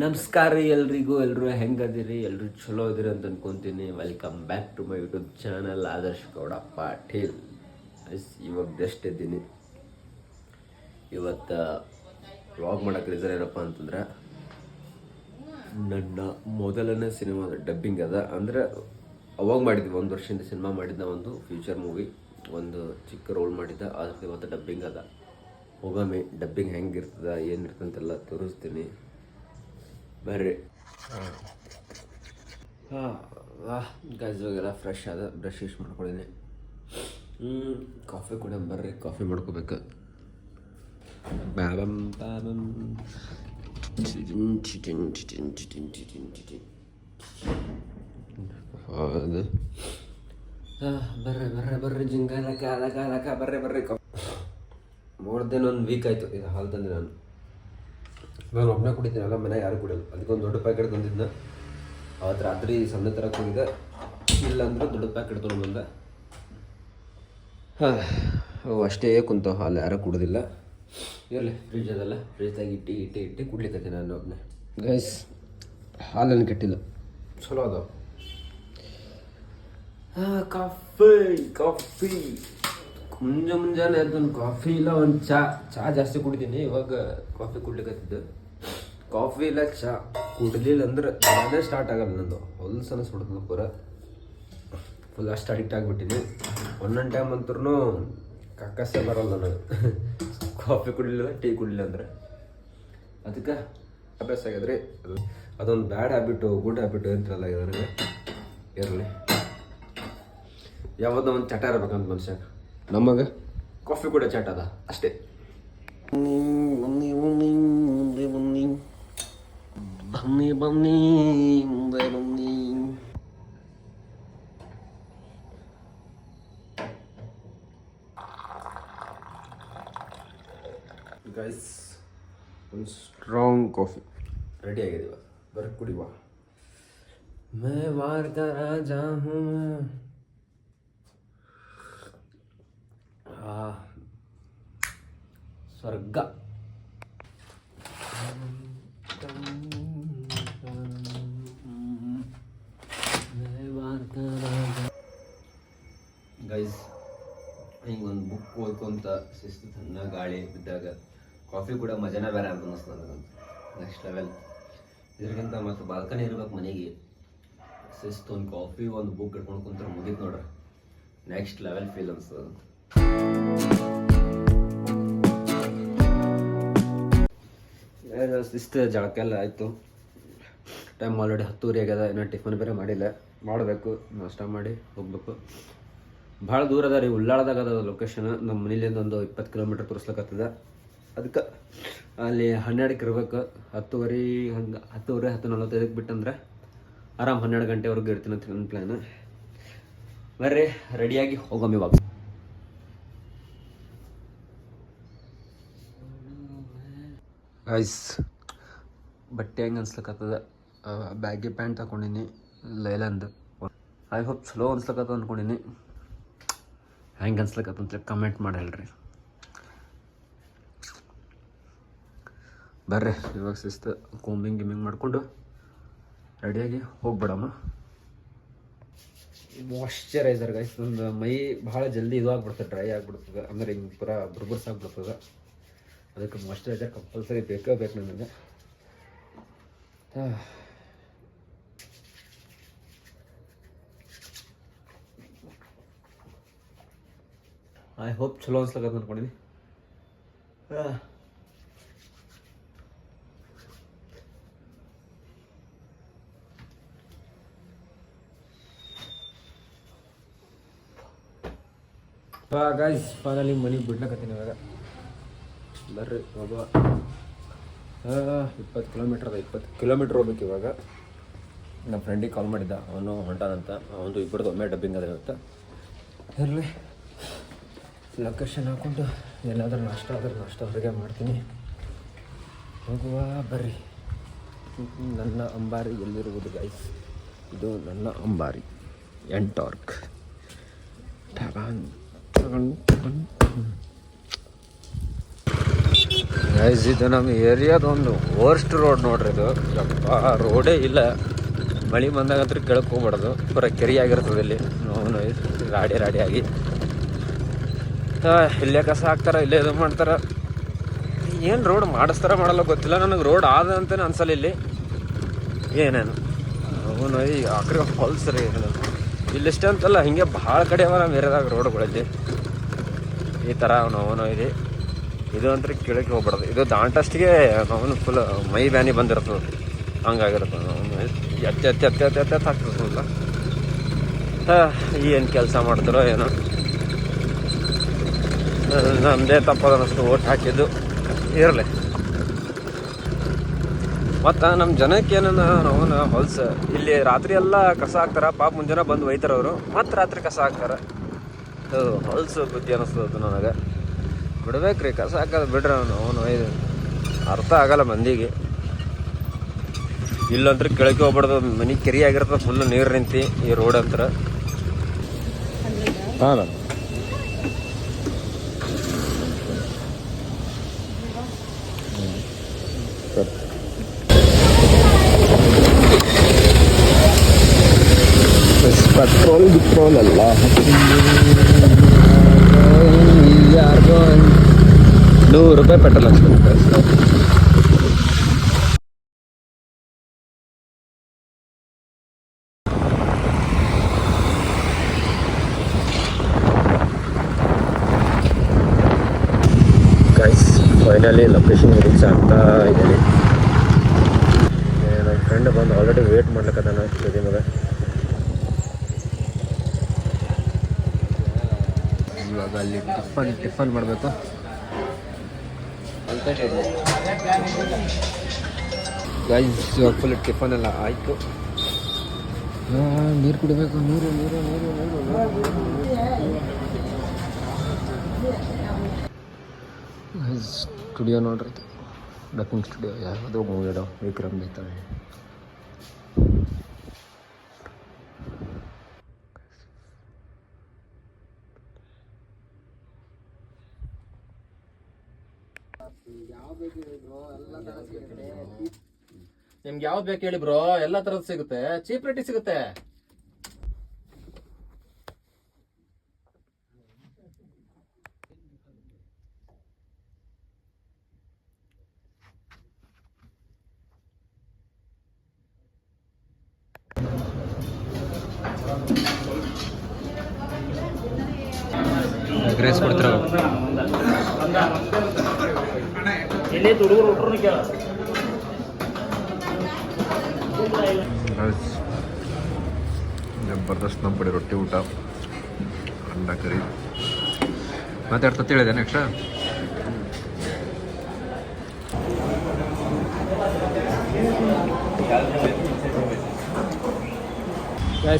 ನಮಸ್ಕಾರ ರೀ ಎಲ್ರಿಗೂ ಎಲ್ಲರೂ ಹೆಂಗದಿರಿ ಎಲ್ಲರೂ ಚಲೋ ಇದಿರಿ ಅಂತ ಅನ್ಕೊಂತೀನಿ. Welcome back to my YouTube channel Adarsh Gowda Patil ಇವಾಗ ಜಸ್ಟ್ ಇದ್ದೀನಿ ಇವತ್ತು ವ್ಲಾಗ್ ಮಾಡಕ್ಕೆ ರೀಸನ್ ಏನಪ್ಪ ಅಂತಂದ್ರೆ, ನನ್ನ ಮೊದಲನೇ ಸಿನಿಮಾದ ಡಬ್ಬಿಂಗ್ ಅದ. ಅಂದ್ರೆ, ಅವಾಗ ಮಾಡಿದ್ವಿ, ಒಂದು ವರ್ಷದಿಂದ ಸಿನಿಮಾ ಮಾಡಿದ್ದ ಒಂದು ಫ್ಯೂಚರ್ ಮೂವಿ ಒಂದು ಚಿಕ್ಕ ರೋಲ್ ಮಾಡಿದ್ದ. ಅದಕ್ಕೆ ಇವತ್ತು ಡಬ್ಬಿಂಗ್ ಅದ. ಹೋಗಮ್ಮಿ ಡಬ್ಬಿಂಗ್ ಹೆಂಗಿರ್ತದ ಏನು ಇರ್ತದಂತೆಲ್ಲ ತೋರಿಸ್ತೀನಿ. ಬರ್ರಿ. ಹಾಂ ಗಾಯ್ಸ್ ಇವಾಗೆಲ್ಲ ಫ್ರೆಶ್ ಆದ ಬ್ರಷ್ ಯೂಸ್ ಮಾಡ್ಕೊಂಡಿನಿ ಕಾಫಿ ಕೂಡ ಬರ್ರಿ ಕಾಫಿ ಮಾಡ್ಕೋಬೇಕು. ಚಿಟಿನ್ ಚಿಟಿನ್ ಹೌದು. ಬರ್ರಿ ಬರ್ರಿ ಬರ್ರಿ, ಜಿಂಗಾಲಕ, ಅಲಕ ಅಲಕ, ಬರ್ರಿ ಬರ್ರಿ ಮೋರ್ ದೆನ್ ಒಂದು ವೀಕ್ ಆಯಿತು, ಇದು ಹಾಲು ತಂದೆ ನಾನು ನಾನು ಒಬ್ಬನೇ ಕುಡಿತೀನಿ ಅಲ್ಲ ಮನೆ ಯಾರು ಕುಡಿಯಲ್ಲ. ಅದಕ್ಕೊಂದು ದೊಡ್ಡ ಪ್ಯಾಕೆಟ್ ತಂದಿದ್ನ. ಅವತ್ತು ರಾತ್ರಿ ಸಣ್ಣ ಥರ ಕುಡಿದೆ. ಇಲ್ಲ ಅಂದ್ರೆ ದೊಡ್ಡ ಪ್ಯಾಕೆಟ್ ತೊಗೊಂಡು ಬಂದೆ. ಹಾಂ ಅವು ಅಷ್ಟೇ ಕುಂತ. ಅಲ್ಲಿ ಯಾರೂ ಕುಡೋದಿಲ್ಲ. ಇರಲಿ ಫ್ರಿಜ್ ಅದಲ್ಲ. ಫ್ರಿಜ್ದಾಗ ಇಟ್ಟು ಇಟ್ಟು ಇಟ್ಟು ಕುಡ್ಲಿಕ್ಕೆ ನಾನು ಒಬ್ಬನೇ ಗೈಸ್ ಹಾಲನ್ನು ಕೆಟ್ಟಿಲ್ಲ. ಚಲೋ ಅದಾವ. ಕಾಫಿ ಕಾಫಿ ಮುಂಜಾನೆ ಮುಂಜಾನೆ ಅದೊಂದು ಕಾಫಿ ಇಲ್ಲ ಒಂದು ಚಾ. ಚಾ ಜಾಸ್ತಿ ಕುಡಿತೀನಿ ಇವಾಗ ಕಾಫಿ ಕುಡ್ಲಿಕ್ಕತ್ತಿದ್ದು ಕಾಫಿ ಇಲ್ಲ, ಚಾ ಕುಡ್ಲಿಲ್ಲ ಅಂದ್ರೆ ಅದೇ ಸ್ಟಾರ್ಟ್ ಆಗಲ್ಲ ನಂದು. ಹೊಲ್ಸು ಸುಡ್ತದೆ ಪೂರ. ಫುಲ್ ಅಷ್ಟು ಅಡಿಕ್ಟ್ ಆಗಿಬಿಟ್ಟಿನಿ. ಒಂದೊಂದು ಟೈಮ್ ಅಂತೂ ಕಕ್ಕಸೆ ಬರಲ್ಲ ನನಗೆ. ಕಾಫಿ ಕುಡಿಲಿಲ್ಲ ಟೀ ಕುಡಿಲಿಲ್ಲ ಅಂದ್ರೆ. ಅದಕ್ಕೆ ಅಭ್ಯಾಸ ಆಗ್ಯದ್ರಿ ಅದು ಅದೊಂದು ಬ್ಯಾಡ್ ಹ್ಯಾಬಿಟು ಗುಡ್ ಹ್ಯಾಬಿಟು ನನಗೆ. ಇರಲಿ. ಯಾವ್ದೋ ಒಂದು ಚಟ ಇರ್ಬೇಕಂತ ಮನುಷ್ಯ ನಮಗೆ ಕಾಫಿ ಕೂಡ ಚಟ ಅದ, ಅಷ್ಟೇ. ಗೈಸ್ ಒಂದು ಸ್ಟ್ರಾಂಗ್ ಕಾಫಿ ರೆಡಿ ಆಗಿದೆ ಇವಾಗ ಬರ ಕುಡಿವಾ ಮೇ ವಾರ್ ಕಾ ರಾಜಾ ಹೂಂ ಮೈ. ಆ ಸ್ವರ್ಗ. ಶಿಸ್ತು ತಣ್ಣ ಗಾಳಿ ಬಿದ್ದಾಗ ಕಾಫಿ ಕೂಡ ಮಜಾನ ಬೇರೆ ಅಂತ ಅನ್ನಿಸ್ತು ನನಗಂತ. ನೆಕ್ಸ್ಟ್ ಲೆವೆಲ್ ಇದಕ್ಕಿಂತ ಮತ್ತು ಬಾಲ್ಕನಿ ಇರ್ಬೇಕು ಮನೆಗೆ. ಶಿಸ್ತು ಒಂದು ಕಾಫಿ ಒಂದು ಬುಕ್ ಇಟ್ಕೊಂಡು ಕುಂತ್ರೆ ಮುಗೀತು ನೋಡ್ರಿ. ನೆಕ್ಸ್ಟ್ ಲೆವೆಲ್ ಫೀಲ್ ಅನ್ಸ್ತದೆ ಶಿಸ್ತು ಜಳಕೆಲ್ಲ ಆಯಿತು. ಟೈಮ್ ಆಲ್ರೆಡಿ ಹತ್ತೂವರೆ ಆಗ್ಯದ, ಇನ್ನೂ ಟಿಫನ್ ಬೇರೆ ಮಾಡಿಲ್ಲ. ಮಾಡಬೇಕು, ನಾಷ್ಟ ಮಾಡಿ, ಹೋಗ್ಬೇಕು. ಭಾಳ ದೂರ ಅದ ರೀ, ಉಳ್ಳಾಳದಾಗ ಅದ ಲೊಕೇಶನ್ ನಮ್ಮ ಮನೇಲಿಂದ ಒಂದು ಇಪ್ಪತ್ತು ಕಿಲೋಮೀಟ್ರ್ ತೋರಿಸ್ಲಕತ್ತದ. ಅದಕ್ಕೆ ಅಲ್ಲಿ ಹನ್ನೆರಡಕ್ಕೆ ಇರ್ಬೇಕು. ಹತ್ತುವರೆ ಹಂಗೆ, ಹತ್ತುವರೆ ಹತ್ತು ನಲ್ವತ್ತೈದಕ್ಕೆ ಬಿಟ್ಟಂದ್ರೆ ಆರಾಮ್ ಹನ್ನೆರಡು ಗಂಟೆವರೆಗೂ ಇರ್ತೀನಿ ಅಂತ ನನ್ನ ಪ್ಲ್ಯಾನ್ ಬರ್ರಿ ರೆಡಿಯಾಗಿ ಹೋಗಮ್ಮ ಇವಾಗ ಐಸ್ ಬಟ್ಟೆ ಹೆಂಗೆ ಅನ್ಸ್ಲಕತ್ತದ? ಬ್ಯಾಗಿ ಪ್ಯಾಂಟ್ ಹಾಕೊಂಡಿನಿ ಲೈಲಂದು. ಐ ಹೋಪ್ ಚಲೋ ಅನ್ಸ್ಲಕತ್ತದ ಅಂದ್ಕೊಂಡಿನಿ ಹೆಂಗೆ ಅಂತ ಕಮೆಂಟ್ ಮಾಡಿ ಹೇಳ್ರಿ ಬರ್ರಿ, ಇವಾಗ ಶಿಸ್ತು ಕೋಂಬಿಂಗ್ ಗಿಮಿಂಗ್ ಮಾಡಿಕೊಂಡು ರೆಡಿಯಾಗಿ ಹೋಗ್ಬಿಡಮ್ಮ ಮಾಯಶ್ಚರೈಸರ್ ಗೈಸ್ ಒಂದು ಮೈ ಭಾಳ ಜಲ್ದಿ ಇದು ಆಗ್ಬಿಡ್ತದೆ ಡ್ರೈ ಆಗ್ಬಿಡ್ತದೆ, ಅಂದರೆ ಹಿಂಗೆ ಪೂರ ಬುರ್ಬುರ್ಸ್ ಆಗ್ಬಿಡ್ತದೆ. ಅದಕ್ಕೆ ಮಾಯಶ್ಚರೈಸರ್ ಕಂಪಲ್ಸರಿ ಬೇಕೇ ಬೇಕು ನನಗೆ. ಐ ಹೋಪ್ ಚಲೋ ಅನ್ಸ್ಲಕ್ಕ ಅಂದ್ಕೊಂಡಿನಿ ಗಾಯ್ಸ್ ಫೈನಲಿ ಮನೆಗೆ ಬಿಡ್ಲಕತ್ತೀನಿ ಇವಾಗ. ಬರ್ರಿ ಒಬ್ಬ ಇಪ್ಪತ್ತು ಕಿಲೋಮೀಟ್ರ್ ಅದ, ಇಪ್ಪತ್ತು ಕಿಲೋಮೀಟ್ರ್ ಹೋಗ್ಬೇಕು ಇವಾಗ. ನಮ್ಮ ಫ್ರೆಂಡಿಗೆ ಕಾಲ್ ಮಾಡಿದ್ದ, ಅವನು ಹೊಂಟಾನಂತ ಅವನು ಇಬ್ಬರದ್ದು ಒಮ್ಮೆ ಡಬ್ಬಿಂಗ್ ಅದ ಇರುತ್ತೆ ಇರಲಿ. ಲೊಕೇಶನ್ ಹಾಕ್ಕೊಂಡು ಎಲ್ಲಾದರೂ ನಾಷ್ಟ ಆದರೂ ನಾಷ್ಟ ಹೊರಗೆ ಮಾಡ್ತೀನಿ. ಹೋಗುವ, ಬರ್ರಿ. ನನ್ನ ಅಂಬಾರಿ ಎಲ್ಲಿರುವುದು ಗೈಸ್ ಇದು ನನ್ನ ಅಂಬಾರಿ. ಎಂಟಾರ್ಕ್. ಗೈಸ್ ಇದು ನಮ್ಮ ಏರಿಯಾದೊಂದು ವರ್ಸ್ಟ್ ರೋಡ್ ನೋಡ್ರಿ ಇದು. ಯಪ್ಪ ರೋಡೇ ಇಲ್ಲ. ಮಳೆ ಬಂದಾಗ ಕೆಳಕೋಗ್ಬಾರ್ದು ಕೆಳಕ್ಕೆ ಹೋಗ್ಬಾರ್ದು. ಪೂರ ಕೆರೆ ಆಗಿರ್ತದೆ ಇಲ್ಲಿ ಅವನು ರಾಡಿ ರಾಡಿ ಇಲ್ಲೇ ಕಸ ಹಾಕ್ತಾರ, ಇಲ್ಲೇ ಇದು ಮಾಡ್ತಾರ. ಏನು ರೋಡ್ ಮಾಡಿಸ್ತಾರ ಮಾಡಲ್ಲ ಗೊತ್ತಿಲ್ಲ, ನನಗೆ ರೋಡ್ ಆದ ಅಂತಲೇ ಅನ್ಸಲ್ಲ ಇಲ್ಲಿ. ಏನೇನು? ಅವನು ಈ ಆಕ್ರಿ ಹೊಲ್ಸ್ ರೀ ಇಲ್ಲಿಷ್ಟೇ ಅಂತಲ್ಲ, ಹಿಂಗೆ ಭಾಳ ಕಡೆ ಅವ ನಮ್ಮ ಏರಿಯಾದಾಗ ರೋಡ್ಗಳಲ್ಲಿ ಈ ಥರ ಅವನು ಅವನು ಇದೆ. ಇದು ಅಂತ ಕೇಳಕ್ಕೆ ಹೋಗ್ಬಾರ್ದು ಇದು ದಾಂಟಷ್ಟಿಗೆ ಅವನು ಫುಲ್ ಮೈ ಬ್ಯಾನಿ ಬಂದಿರ್ತದೆ. ಹಂಗಾಗಿರ್ತದೆ. ಅವನು ಎತ್ತೆ ಎತ್ತೆ ಎತ್ತೆ ಎತ್ತೆ ಎತ್ತೆ ಹಾಕ್ತಿರ್ತಲ್ಲ ಏನು ಕೆಲಸ ಮಾಡ್ತಾರೋ ಏನೋ. ನಮ್ಮದೇ ತಪ್ಪದ ಅನ್ನಿಸ್ತು ಓಟ್ ಹಾಕಿದ್ದು ಇರಲಿ. ಮತ್ತು ನಮ್ಮ ಜನಕ್ಕೆ ಏನನ್ನ ಅವನ ಹೊಲ್ಸ. ಇಲ್ಲಿ ರಾತ್ರಿ ಎಲ್ಲ ಕಸ ಹಾಕ್ತಾರ ಪಾಪ ಮುಂಜಾನೆ ಬಂದು ಒಯ್ತಾರೆ ಅವರು. ಮತ್ತು ರಾತ್ರಿ ಕಸ ಹಾಕ್ತಾರೆ. ಅದು ಹೊಲ್ಸು ಬುದ್ಧಿ ಅನ್ನಿಸ್ತದ ನನಗೆ. ಬಿಡ್ಬೇಕ್ರಿ ಕಸ ಹಾಕೋದು ಬಿಡ್ರಿ ಅವನು ಅವನು ಒಯ್ದು. ಅರ್ಥ ಆಗಲ್ಲ ಮಂದಿಗೆ. ಇಲ್ಲಂತ್ರ ಕೆಳಕ್ಕೆ ಹೋಗ್ಬಾರ್ದು ಮನೆ ಕೆರಿ ಆಗಿರ್ತದೆ ಫುಲ್ ನೀರು ನಿಂತಿ ಈ ರೋಡ್ ಅಂತ ಹಾಂ ಪೆಟ್ರೋಲ್ ಗಿಟ್ರೋಲ್ ಅಲ್ಲ ಯಾರಿಗೋ ನೂರು ರೂಪಾಯಿ ಪೆಟ್ರೋಲ್ ಹಾಕ್ಸ್ಬೇಕು ಫೈನಲಿ ಲೊಕೇಶನ್ ರೀಚ್ ಆಗ್ತಾ ಇದ್ದೀನಿ ನನ್ನ ಫ್ರೆಂಡ್ ಬಂದು ಆಲ್ರೆಡಿ ವೇಟ್ ಮಾಡ್ಲಿಕ್ಕದಾನ ಸ್ಟೇಜಿ ಮೇಲೆ ಇವಾಗ ಅಲ್ಲಿ ಟಿಫನ್ ಟಿಫನ್ ಮಾಡಬೇಕು. ಫುಲ್ ಟಿಫನ್ ಎಲ್ಲ ಆಯಿತು. ನೀರು ಕುಡಿಬೇಕು, ನೀರು ನೀರು ನೀರು ನೀರು ಸ್ಟುಡಿಯೋ ನೋಡ್ರಿ. ಡಕ್ಕಿಂಗ್ ಸ್ಟುಡಿಯೋ ಯಾವುದೋ ಮೂವಿ ವಿಕ್ರಮ್ ಬೇತಾಳೆ ನಿಮ್ಗೆ ಯಾವ್ದು ಬೇಕು ಹೇಳಿ ಬ್ರೋ ಎಲ್ಲಾ ತರದ್ ಸಿಗುತ್ತೆ. ಚೀಪ್ ರೇಟಿ ಸಿಗುತ್ತೆ. ಎಗ್ ಹುಟ್ಟರು ಕೊಡ್ತೀರ ಜಬರ್ದಸ್ತ್ ನಮ್ಮ ಕಡೆ ರೊಟ್ಟಿ ಊಟ ಅಂಡ ಕರಿ. ಮಾತಾಡ್ತಾ ಹೇಳಿದೆ ನೆಕ್ಸ್ಟ್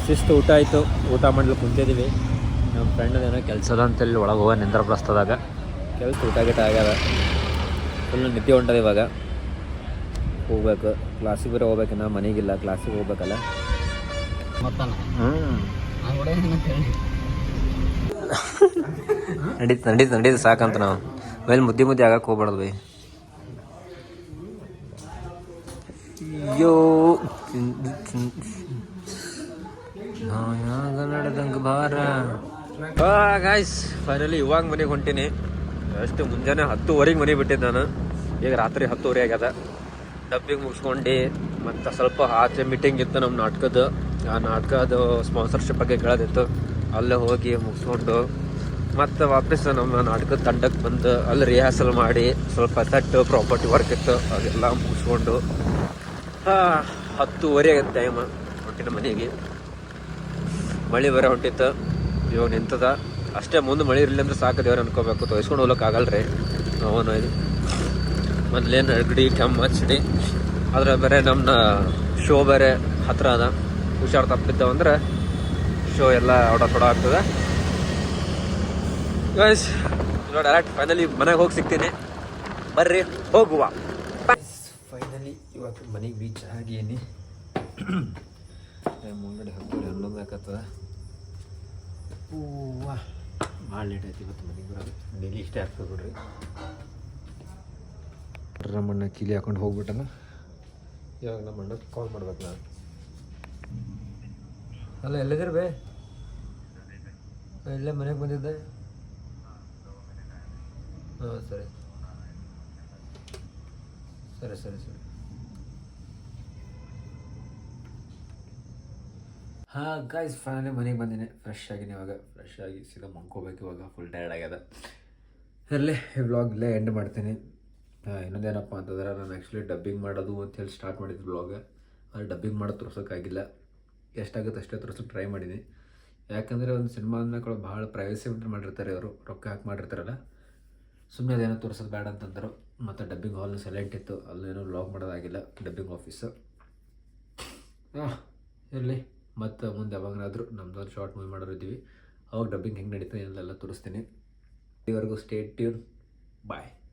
ಶಿಸ್ತು ಊಟ ಆಯಿತು. ಊಟ ಮಾಡಲು ಕುಂತಿದ್ದೀವಿ ನಮ್ಮ ಫ್ರೆಂಡ್ ಏನೋ ಕೆಲಸದ ಅಂತೇಳಿ ಒಳಗೆ ಹೋಗ ನಿಂದ್ರಪ್ರಸ್ತದಾಗ ಕೆಲಸ ಊಟ ಗಿಟ ಆಗ್ಯದ. ಫುಲ್ ನಿದ್ದೆ ಹೊಂಟದ ಇವಾಗ. ಹೋಗ್ಬೇಕು. ಕ್ಲಾಸಿಗೆ ಬೇರೆ ಹೋಗ್ಬೇಕಿನ್ನ ಮನೆಗಿಲ್ಲ ಕ್ಲಾಸಿಗೆ ಹೋಗ್ಬೇಕಲ್ಲ? ನಡೀತು ನಡೀತು ನಡೀತು ಸಾಕಂತ ನಾವು. ಮೇಲೆ ಮುದ್ದೆ ಮುದ್ದೆ ಆಗಕ್ಕೆ ಹೋಗ್ಬಾರ್ದು ಬೈ. ಅಯ್ಯೋ ನಡೆದಂಗೆ ಬಾರ ಗಾಯ್ಸ್ ಫೈನಲಿ ಇವಾಗ ಮನೆಗೆ ಹೊಂಟೀನಿ. ಅಷ್ಟು ಮುಂಜಾನೆ ಹತ್ತುವರೆಗೆ ಮನೆ ಬಿಟ್ಟಿದ್ದೆ ನಾನು. ಈಗ ರಾತ್ರಿ ಹತ್ತುವರೆ ಆಗ್ಯದ. ಡಬ್ಬಿಗೆ ಮುಗಿಸ್ಕೊಂಡು ಮತ್ತು ಸ್ವಲ್ಪ ಆಚೆ ಮೀಟಿಂಗ್ ಇತ್ತು ನಮ್ಮ ನಾಟಕದ ಆ ನಾಟಕದ ಸ್ಪಾನ್ಸರ್ಶಿಪ್ ಬಗ್ಗೆ ಕೇಳೋದಿತ್ತು. ಅಲ್ಲೇ ಹೋಗಿ ಮುಗಿಸ್ಕೊಂಡು ಮತ್ತು ವಾಪಸ್ ನಮ್ಮ ನಾಟಕದ ತಂಡಕ್ಕೆ ಬಂದು ಅಲ್ಲಿ ರಿಹರ್ಸಲ್ ಮಾಡಿ ಸ್ವಲ್ಪ ತಟ್ಟು ಪ್ರಾಪರ್ಟಿ ವರ್ಕ್ ಇತ್ತು, ಅದೆಲ್ಲ ಮುಗಿಸ್ಕೊಂಡು ಹತ್ತುವರೆ ಟೈಮ್ ಹೊಟ್ಟಿನ ಮನೆಗೆ. ಮಳೆ ಬರೋ ಹೊಂಟಿತ್ತು. ಇವಾಗ ನಿಂತದ. ಅಷ್ಟೇ ಮುಂದೆ ಮಳೆ ಇರಲಿ ಅಂದ್ರೆ ಸಾಕು ದೇವ್ರು ಅನ್ಕೋಬೇಕು. ತೋರಿಸ್ಕೊಂಡು ಹೋಗ್ಲಿಕ್ಕೆ ಆಗಲ್ರಿ. ಅವನು ಇದು. ಮೊದ್ಲೇನು ಅಗಡಿ ಕೆಮ್ಮ ಹಚ್ಚಿಡಿ ಅದ್ರ ಬೇರೆ ನಮ್ಮ ಶೋ ಬೇರೆ ಹತ್ರ ಅದ. ಹುಷಾರು ತಪ್ಪಿದ್ದವು ಅಂದ್ರೆ ಶೋ ಎಲ್ಲ ಒಡ ಕೊಡ ಆಗ್ತದೆ. ಗೈಸ್ ಇವಾಗ ಡೈರೆಕ್ಟ್ ಫೈನಲಿ ಮನೆಗೆ ಹೋಗಿ ಸಿಗ್ತೀನಿ. ಬರ್ರಿ ಹೋಗುವ. ಫೈನಲಿ ಇವತ್ತು ಮನೆಗೆ ಬೀಚ್ ಆಗೀನಿ. ಮುಂಗಡೆ ಹತ್ತೂರಿ ಹನ್ನೊಂದು ಆಗತ್ತದ ಹೂವ ಭಾಳ ಲೇಟ್ ಆಯ್ತು ಇವತ್ತು ಮನೆಗೆ ಬರೋದು. ಡೈಲಿ ಇಷ್ಟೇ ಆಗ್ತದೆ ಬಿಡ್ರಿ. ನಮ್ಮಣ್ಣ ಕೀಲಿ ಹಾಕೊಂಡು ಹೋಗ್ಬಿಟ್ಟನ? ಇವಾಗ ನಮ್ಮ ಅಣ್ಣ ಕಾಲ್ ಮಾಡ್ಬೇಕು ನಾನು. ಅಲ್ಲ, ಎಲ್ಲಿದ್ದೀರಿ ಬೇ? ಇಲ್ಲೇ ಮನೆಗೆ ಬಂದಿದ್ದೆ. ಹಾಂ, ಸರಿ. ಸರಿ ಸರಿ ಸರಿ. ಹಾಂ ಗಾಯ್ಸ್ ಫೈನಲಿ ಮನೆಗೆ ಬಂದಿನಿ. ಫ್ರೆಶ್ ಆಗಿನಿ ಇವಾಗ. ಫ್ರೆಶ್ ಆಗಿ ಸೀದಾ ಮಲ್ಕೋಬೇಕು ಇವಾಗ. ಫುಲ್ ಟೈರ್ಡ್ ಆಗ್ಯದ. ಇರಲಿ, ಈ ವ್ಲಾಗ್ ಇಲ್ಲೇ ಎಂಡ್ ಮಾಡ್ತೀನಿ. ಇನ್ನೊಂದೇನಪ್ಪ ಅಂತಂದ್ರೆ ನಾನು ಆ್ಯಕ್ಚುಲಿ ಡಬ್ಬಿಂಗ್ ಮಾಡೋದು ಅಂತೇಳಿ ಸ್ಟಾರ್ಟ್ ಮಾಡಿದ್ದು ಬ್ಲಾಗ್ ಅದು ಡಬ್ಬಿಂಗ್ ಮಾಡೋದು ತೋರ್ಸೋಕ್ಕಾಗಿಲ್ಲ. ಎಷ್ಟಾಗುತ್ತೆ ಅಷ್ಟೇ ತೋರ್ಸೋಕೆ ಟ್ರೈ ಮಾಡೀನಿ. ಯಾಕಂದರೆ ಒಂದು ಸಿನಿಮಾ ಅಂದ್ಮೇಲೆ ಭಾಳ ಪ್ರೈವೇಸಿ ಮಾಡಿರ್ತಾರೆ ಅವರು ರೊಕ್ಕ ಹಾಕಿ ಮಾಡಿರ್ತಾರಲ್ಲ. ಸುಮ್ಮನೆ ಅದೇನೋ ತೋರ್ಸೋದು ಬೇಡ ಅಂತಂದರು. ಮತ್ತು ಡಬ್ಬಿಂಗ್ ಹಾಲ್ನ ಸೈಲೆಂಟ್ ಇತ್ತು. ಅಲ್ಲೇನೋ ವ್ಲಾಗ್ ಮಾಡೋದಾಗಿಲ್ಲ. ಡಬ್ಬಿಂಗ್ ಆಫೀಸು ಹಾಂ ಇರಲಿ. ಮತ್ತು ಮುಂದೆ ಯಾವಾಗನಾದರೂ ನಮ್ದು ಒಂದು ಶಾರ್ಟ್ ಮೂವಿ ಮಾಡೋರು ಇದ್ದೀವಿ. ಅವಾಗ ಡಬ್ಬಿಂಗ್ ಹೆಂಗೆ ನಡೀತದೆ ಏನೆಲ್ಲ ತೋರಿಸ್ತೀನಿ. ಇವರೆಗೂ ಸ್ಟೇಟ್ ಟ್ಯೂನ್ ಬಾಯ್